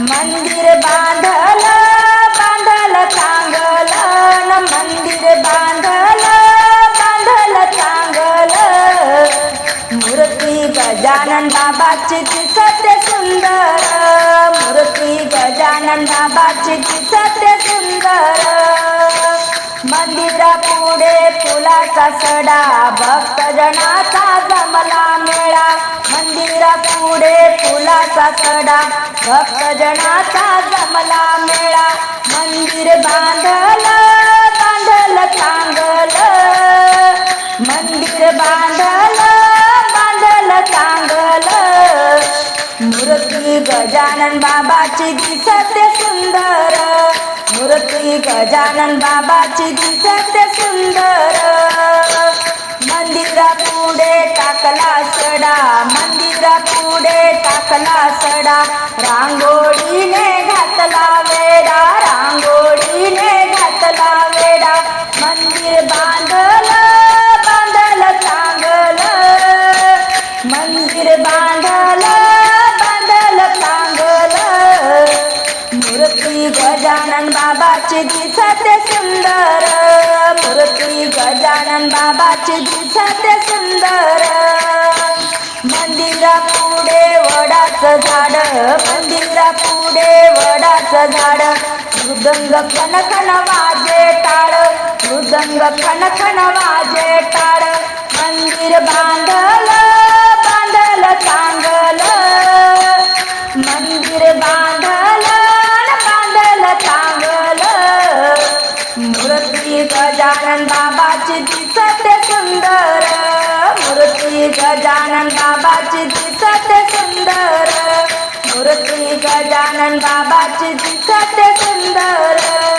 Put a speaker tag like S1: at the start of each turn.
S1: मंदिर बांधल बांधल चांगल. न मंदिर बांधल बांधल चांगल. मूर्ती गजानन बाबाची दिसत सुंदर. मूर्ती गजानन बाबाची दिसत मंदिरा पुढे फुलाचा सडा भक्तजनाचा जमला मेळा. मंदिरा पुढे फुलाचा सडा भक्तजनाचा जमला मेळा. मंदिर बांधलं बांधलं चांगलं. मंदिर बांधलं बांधलं चांगलं. मूर्ती गजानन बाबाची दिसते सुंदर. गजानन बाबाची दिसते सुंदर. मंदिरा पुढे टाकला सडा मंदिरा पुढे टाकला सडा. रांगोळीने घातला वेडा रांगोळीने घातला वेडा मंदिर बा गजानन बाबाची दिसते सुंदर. मूर्ती गजानन बाबाची दिसते सुंदर. मंदिरा पुढे वडाचं झाड मंदिरा पुढे वडाचं झाड. मृदंग खनखन वाजे टाळ मृदंग खनखन वाजे टाळ. मंदिर बांधल बांधल चांगल. मंदिर बांधलं गजानन बाबाची दिसत सुंदर. मूर्ती गजानन बाबाची दिसत सुंदर.